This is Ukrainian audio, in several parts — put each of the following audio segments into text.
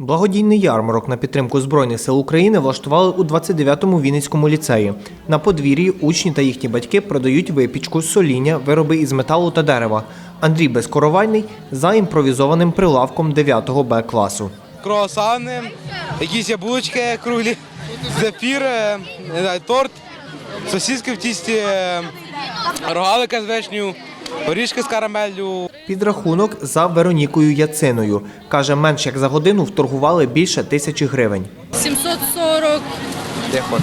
Благодійний ярмарок на підтримку Збройних сил України влаштували у 29-му Вінницькому ліцеї. На подвір'ї учні та їхні батьки продають випічку, соління, вироби із металу та дерева. Андрій Безкоровальний за імпровізованим прилавком 9-го Б класу. круасани, якісь яблучки круглі, зефір, е, торт, сосиски в тісті, е, рогалика з вишнею, горішки з карамеллю. Підрахунок за Веронікою Яциною. Каже, менш як за годину вторгували більше тисячі гривень. 740,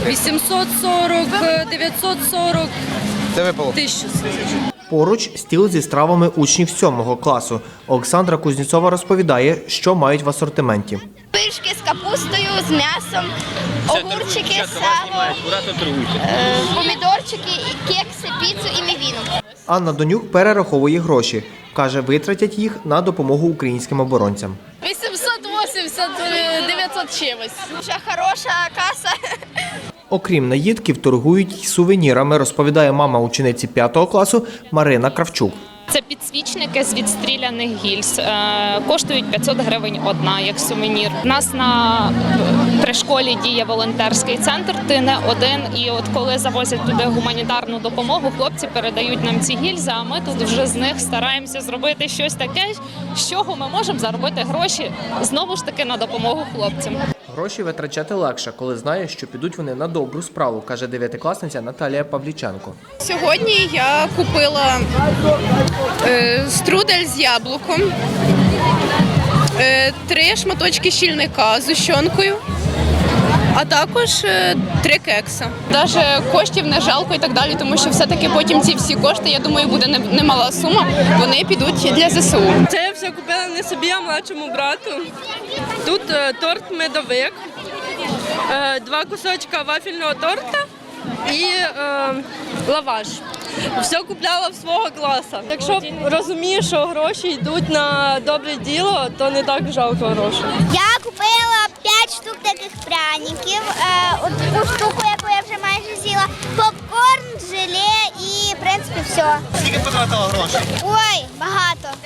840, 940, Це випало. 1000. Поруч стіл зі стравами учнів 7 класу. Олександра Кузнєцова розповідає, що мають в асортименті. Пиріжки з капустою, з м'ясом, огурчики, сало, е, помідорчики, кекси, піцу і. Анна Донюк перераховує гроші. Каже, витратять їх на допомогу українським оборонцям. 880, 900 чимось. Вже хороша каса. Окрім наїдків, торгують й сувенірами, розповідає мама учениці 5 класу Марина Кравчук. Це підсвічники з відстріляних гільз. Е, Коштують 500 гривень одна як сувенір. У нас на при школі діє волонтерський центр. Ти не один. І от коли завозять туди гуманітарну допомогу, хлопці передають нам ці гільзи. А ми тут вже з них стараємося зробити щось таке, з чого ми можемо заробити гроші знову ж таки на допомогу хлопцям. Гроші витрачати легше, коли знаєш, що підуть вони на добру справу, каже дев'ятикласниця Наталія Павліченко. Сьогодні я купила е, струдель з яблуком, е, три шматочки щільника з ущонкою, а також е, три кекса. Навіть коштів не жалко і так далі, тому що все-таки потім ці всі кошти, я думаю, буде немала сума. Вони підуть для ЗСУ. Це я все купила не собі, а младшому брату. Тут е, торт медовик, е, два кусочка вафельного торта і лаваш. Все купляла в свого класу. Якщо розумієш, що гроші йдуть на добре діло, то не так жалко грошей. Я купила Скільки потратила грошей? Ой, багато.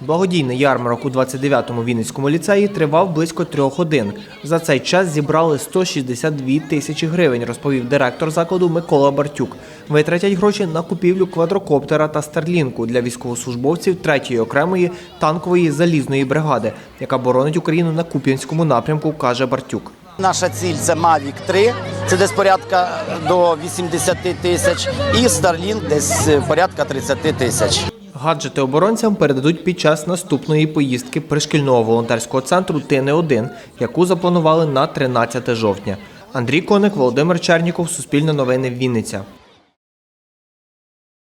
Благодійний ярмарок у 29-му Вінницькому ліцеї тривав близько трьох годин. За цей час зібрали 162 тисячі гривень, розповів директор закладу Микола Бартюк. Витратять гроші на купівлю квадрокоптера та старлінку для військовослужбовців 3-ї окремої танкової залізної бригади, яка боронить Україну на Куп'янському напрямку, каже Бартюк. Наша ціль це Mavic 3, це десь порядка до 80 тисяч, і Starlink десь е, порядка 30 тисяч. Гаджети оборонцям передадуть під час наступної поїздки пришкільного волонтерського центру «Ти не один», яку запланували на 13 жовтня. Андрій Коник, Володимир Черніков, Суспільне новини, Вінниця.